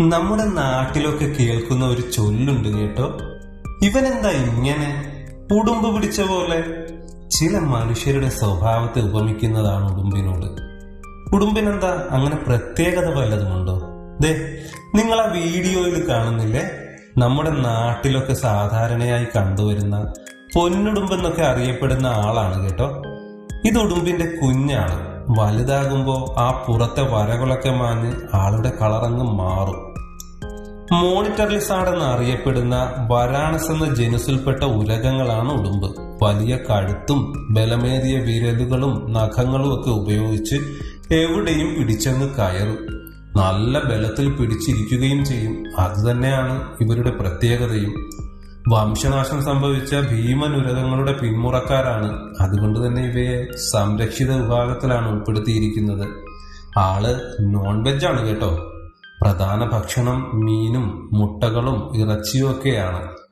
നമ്മുടെ നാട്ടിലൊക്കെ കേൾക്കുന്ന ഒരു ചൊല്ലുണ്ട് കേട്ടോ. ഇവനെന്താ ഇങ്ങനെ ഉടുമ്പ് പിടിച്ച പോലെ? ചില മനുഷ്യരുടെ സ്വഭാവത്തെ ഉപമിക്കുന്നതാണ് ഉടുമ്പിനോട്. ഉടുമ്പിനെന്താ അങ്ങനെ പ്രത്യേകത വല്ലതുമുണ്ടോ ദേ നിങ്ങൾ ആ വീഡിയോയിൽ കാണുന്നില്ലേ? നമ്മുടെ നാട്ടിലൊക്കെ സാധാരണയായി കണ്ടുവരുന്ന പൊന്നുടുമ്പെന്നൊക്കെ അറിയപ്പെടുന്ന ആളാണ് കേട്ടോ. ഇത് ഉടുമ്പിന്റെ കുഞ്ഞാണ്. വലുതാകുമ്പോ ആ പുറത്തെ വരകളൊക്കെ മാഞ്ഞ് ആളുടെ കളറങ്ങ് മാറും. മോണിറ്ററിസ് ലിസാർഡ് എന്ന് അറിയപ്പെടുന്ന വരാണസ് എന്ന ജനുസിൽപ്പെട്ട ഉലകങ്ങളാണ് ഉടുമ്പ്. വലിയ കഴുത്തും ബലമേറിയ വിരലുകളും നഖങ്ങളും ഒക്കെ ഉപയോഗിച്ച് എവിടെയും പിടിച്ചങ്ങ് കയറും. നല്ല ബലത്തിൽ പിടിച്ചിരിക്കുകയും ചെയ്യും. അതുതന്നെയാണ് ഇവരുടെ പ്രത്യേകതയും. വംശനാശം സംഭവിച്ച ഭീമൻ ഉരകങ്ങളുടെ പിന്മുറക്കാരാണ്. അതുകൊണ്ട് തന്നെ ഇവയെ സംരക്ഷിത വിഭാഗത്തിലാണ് ഉൾപ്പെടുത്തിയിരിക്കുന്നത്. ആൾ നോൺ വെജ് ആണ് കേട്ടോ. പ്രധാന ഭക്ഷണം മീനും മുട്ടകളും ഇറച്ചിയും ഒക്കെയാണ്.